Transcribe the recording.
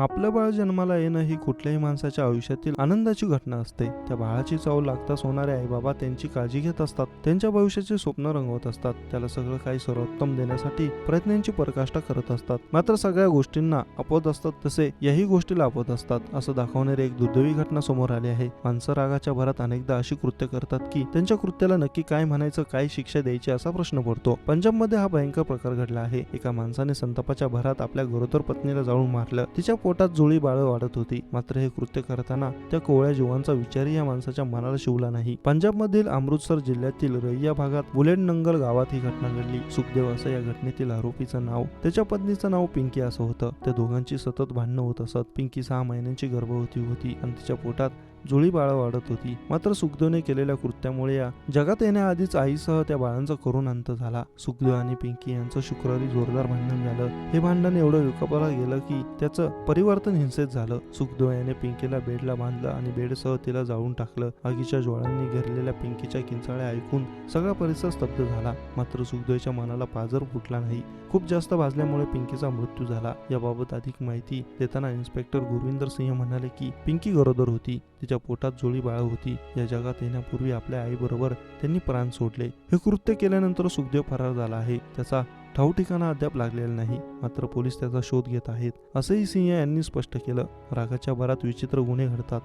आपलं बाळ जन्माला येणं ही कुठल्याही माणसाच्या आयुष्यातील आनंदाची घटना असते. त्या बाळाची चाव लागताच होणारे आई बाबा त्यांची काळजी घेत असतात. त्यांच्या भविष्याचे स्वप्न रंगवत असतात. त्याला सगळं काही सर्वोत्तम देण्यासाठी प्रयत्नांची परकाष्ठा करत असतात. मात्र सगळ्या गोष्टींना अपवत असतात तसे याही गोष्टीला अपवत असतात असं दाखवणारी एक दुर्दैवी घटना समोर आली आहे. माणसं रागाच्या भरात अनेकदा अशी कृत्य करतात की त्यांच्या कृत्याला नक्की काय म्हणायचं काय शिक्षा द्यायची असा प्रश्न पडतो. पंजाबमध्ये हा भयंकर प्रकार घडला आहे. एका माणसाने संतापाच्या भरात आपल्या गरोदर पत्नीला जाळून मारलं. तिच्या पोटात जुळी बाळ वाढत होती. मात्र हे कृत्य करताना त्या कोवळ्या जीवांचा विचारही या माणसाच्या मनाला शिवला नाही. पंजाबमधील अमृतसर जिल्ह्यातील रैया भागात बुलेट नंगल गावात ही घटना घडली. सुखदेव असं या घटनेतील आरोपीचं नाव त्याच्या पत्नीचं नाव पिंकी असं होतं. त्या दोघांची सतत भांडणं होत असत. पिंकी सहा महिन्यांची गर्भवती होती आणि तिच्या पोटात जुळी बाळ वाढत होती. मात्र सुखदेवने केलेल्या कृत्यामुळे या जगात येण्याआधीच आईसह त्या बाळांचा करून अंत झाला. सुखदेव आणि पिंकी यांचं शुक्रवारी जोरदार भांडण झालं. हे भांडण एवढं विकपाला गेलं की त्याचं परिवर्तन हिंसेत झालं. सुखदेव याने पिंकीला बेडला बांधलं आणि बेडसह तिला जाळून टाकलं. आगीच्या ज्वाळांनी घेरलेल्या पिंकीच्या किंचाळ्या ऐकून सगळा परिसर स्तब्ध झाला. मात्र सुखदेवच्या मनाला पाजर फुटला नाही. खूप जास्त भाजल्यामुळे पिंकीचा मृत्यू झाला. याबाबत अधिक माहिती देताना इन्स्पेक्टर गुरविंदर सिंह म्हणाले की पिंकी गरोदर होती. तिच्या पोटात जोळी बाळ होती. या जगात येण्यापूर्वी आपल्या आईबरोबर त्यांनी प्राण सोडले. हे कृत्य केल्यानंतर सुखदेव फरार झाला आहे. त्याचा ठाऊ ठिकाणा अद्याप लागलेला नाही. मात्र पोलीस त्याचा शोध घेत आहेत असंही सिंह यांनी स्पष्ट केलं. रागाच्या भरात विचित्र गुन्हे घडतात.